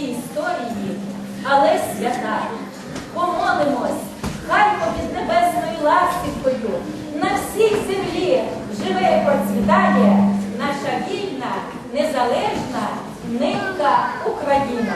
історії, але свята. Помолимось, хай під небесною ластівкою на всій землі живе і процвітає наша вільна, незалежна нинка Україна.